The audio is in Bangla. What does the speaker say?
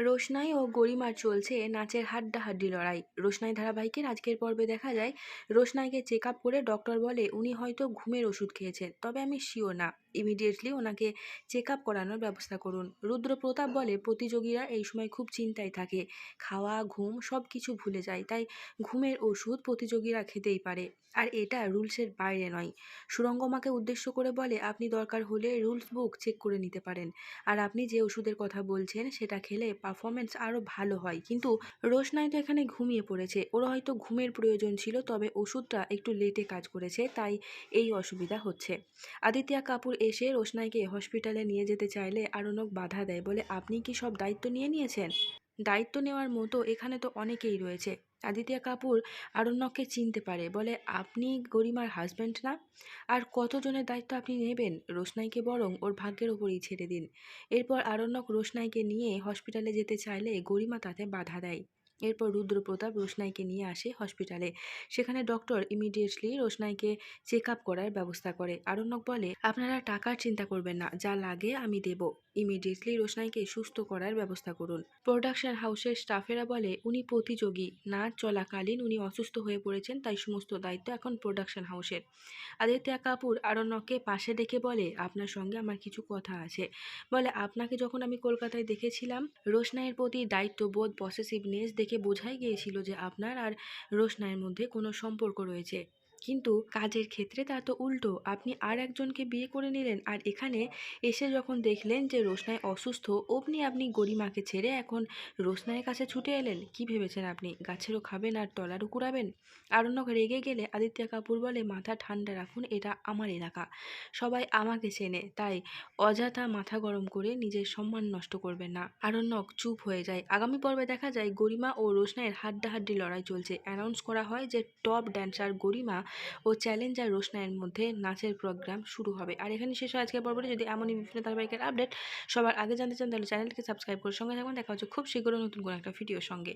রোশনাই ও গরিমার চলছে নাচের হাড্ডাহাড্ডি লড়াই। রোশনাই ধারাবাহিকের আজকের পর্বে দেখা যায়, রোশনাইকে চেক আপ করে ডক্টর বলে উনি হয়তো ঘুমের ওষুধ খেয়েছেন, তবে আমি শিওর না। ইমিডিয়েটলি ওনাকে চেক আপ করানোর ব্যবস্থা করুন। রুদ্র প্রতাপ বলে প্রতিযোগীরা এই সময় খুব চিন্তায় থাকে। খাওয়া, ঘুম সব কিছু ভুলে যায়, তাই ঘুমের ওষুধ প্রতিযোগীরা খেতেই পারে। আর এটা রুলসের বাইরে নয়। সুরঙ্গমাকে উদ্দেশ্য করে বলে আপনি দরকার হলে রুলস বুক চেক করে নিতে পারেন। আর আপনি যে ওষুধের কথা বলছেন সেটা খেলে পারফরমেন্স আরও ভালো হয়। কিন্তু রোশনাই তো এখানে ঘুমিয়ে পড়েছে। ওর হয়তো ঘুমের প্রয়োজন ছিল, তবে ওষুধটা একটু লেটে কাজ করেছে, তাই এই অসুবিধা হচ্ছে। আদিত্যা কাপুর এসে রোশনাইকে হসপিটালে নিয়ে যেতে চাইলে আরণক বাধা দেয় বলে আপনি কি সব দায়িত্ব নিয়ে নিয়েছেন? দায়িত্ব নেওয়ার মতো এখানে তো অনেকেই রয়েছে। আদিত্যা কাপুর আরণ্যককে চিনতে পারে, বলে, আপনি গরিমার হাজব্যান্ড না? আর কতজনের দায়িত্ব আপনি নেবেন? রোশনাইকে বরং ওর ভাগ্যের ওপরই ছেড়ে দিন। এরপর আরণ্যক রোশনাইকে নিয়ে হসপিটালে যেতে চাইলে গরিমা তাতে বাধা দেয়। এরপর রুদ্রপ্রতাপ রোশনাইকে নিয়ে আসে হসপিটালে সেখানে ডক্টর ইমিডিয়েটলি রোশনাইকে চেক আপ করার ব্যবস্থা করে। আরণ্যক বলে, আপনারা টাকার চিন্তা করবেন না, যা লাগে আমি দেব। ইমিডিয়েটলি রোশনাইকে সুস্থ করার ব্যবস্থা করুন। প্রোডাকশন হাউসের স্টাফেরা বলে, উনি প্রতিযোগী। নাচ চলাকালীন উনি অসুস্থ হয়ে পড়েছেন, তাই সমস্ত দায়িত্ব এখন প্রোডাকশন হাউসের আদিত্যা কাপুর আরণ্যককে পাশে ডেকে বলে, আপনার সঙ্গে আমার কিছু কথা আছে। বলে, আপনাকে যখন আমি কলকাতায় দেখেছিলাম, রোশনাইয়ের প্রতি দায়িত্ববোধ পসেসিভনেস দেখে বোঝাই গিয়েছিল যে আপনার আর রোশনাইয়ের মধ্যে কোনো সম্পর্ক রয়েছে। কিন্তু কাজের ক্ষেত্রে তা তো উল্টো। আপনি আর একজনকে বিয়ে করে নিলেন আর এখানে এসে যখন দেখলেন যে রোশনাই অসুস্থ, অমনি আপনি গরিমাকে ছেড়ে এখন রোশনাইয়ের কাছে ছুটে এলেন। কি ভেবেছেন আপনি? গাছেরও খাবেন আর তলারও কুড়াবেন? আরণ্যক রেগে গেলে আদিত্য কাপুর বলে, মাথা ঠান্ডা রাখুন, এটা আমার এলাকা। সবাই আমাকে চেনে, তাই অযথা মাথা গরম করে নিজের সম্মান নষ্ট করবেন না। আরণ্যক চুপ হয়ে যায়। আগামী পর্বে দেখা যায়, গরিমা ও রোশনাইয়ের হাড্ডাহাড্ডি লড়াই চলছে। অ্যানাউন্স করা হয় যে, টপ ড্যান্সার গরিমা ও চ্যালেঞ্জ আর রোশনায়ের মধ্যে নাচের প্রোগ্রাম শুরু হবে। আর এখানে শেষ হয় আজকের পর্বটি। যদি এমনই বিভিন্ন ধারাবাহিকের আপডেট সবার আগে জানতে চান, তাহলে চ্যানেলটিকে সাবস্ক্রাইব করে সঙ্গে থাকবেন দেখা হচ্ছে খুব শীঘ্রই নতুন কোনো একটা ভিডিওর সঙ্গে।